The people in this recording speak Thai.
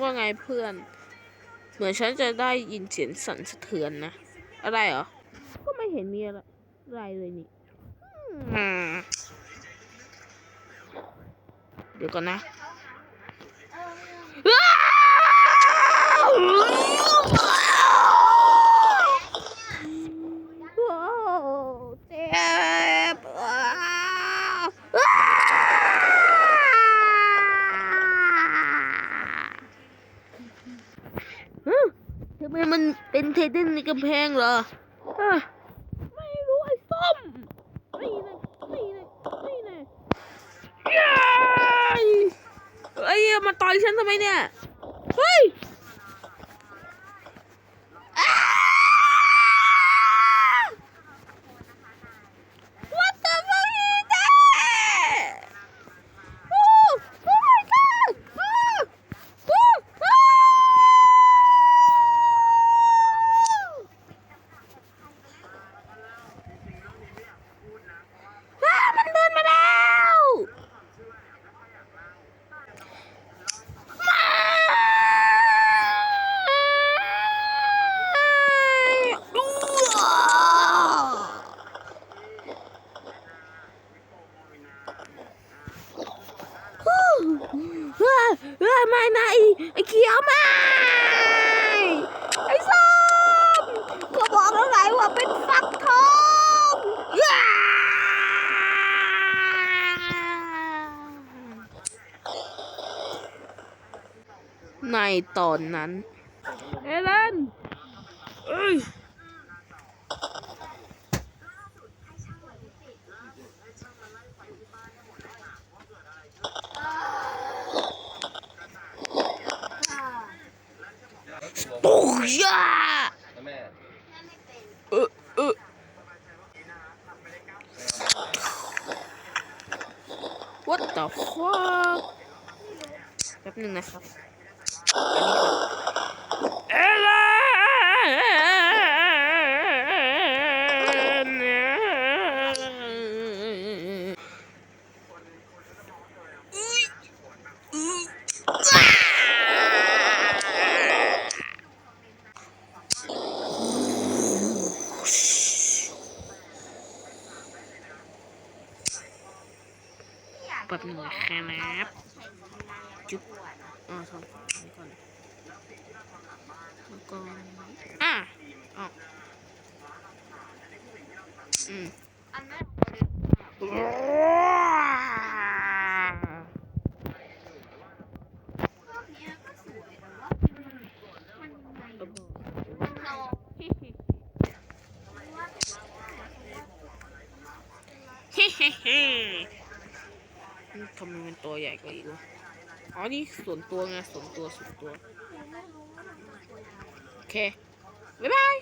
ว่าไงเพื่อน เหมือนฉันจะได้ยินเสียงสั่นสะเทือนนะ อะไรเหรอ ก็ไม่เห็นมีอะไรอะไรเลยนี่เดี๋ยวก่อนนะอ้าวว้าวเจ็บอ้าวอ้าวฮะ ทำไมมันเป็นเทเดนในกำแพงเหรออะไม่รู้ไอ้ส้มนี่นะนี่นะนี่นะย้ายเอ้ยมาต่อยฉันทำไมเนี่ย เฮ้ยอ้าว What the fuck is that? Oh, oh my god! Oh, oh, oh! อ้ามันเดินมาแล้วไม่อ้ว เฮ้ย เฮ้ยไม่นะไอ้ไอ้เขียวไม่ไอ้ส้มก็บอกแล้วไงว่าเป็นฟักทองย้าในตอนนั้น เอเลนเอ้ย โอ้ยาแม่เออเออ What the fuck แป๊บหนึงนะครับอันนี้ก่อนเอเลนอุ๊ยอุ๊ยอ้า แป๊บหนึงนะครับจุ๊บอ่าทำก่อนทำก่อนแล้วก็อะอ๋ออืมเฮ้เฮ้เฮ้ ทำไมมันตัวใหญ่กว่าอีกวะอ๋อ นี่ส่วนตัวไงส่วนตัวส่วนตัว โอเค บ๊ายบาย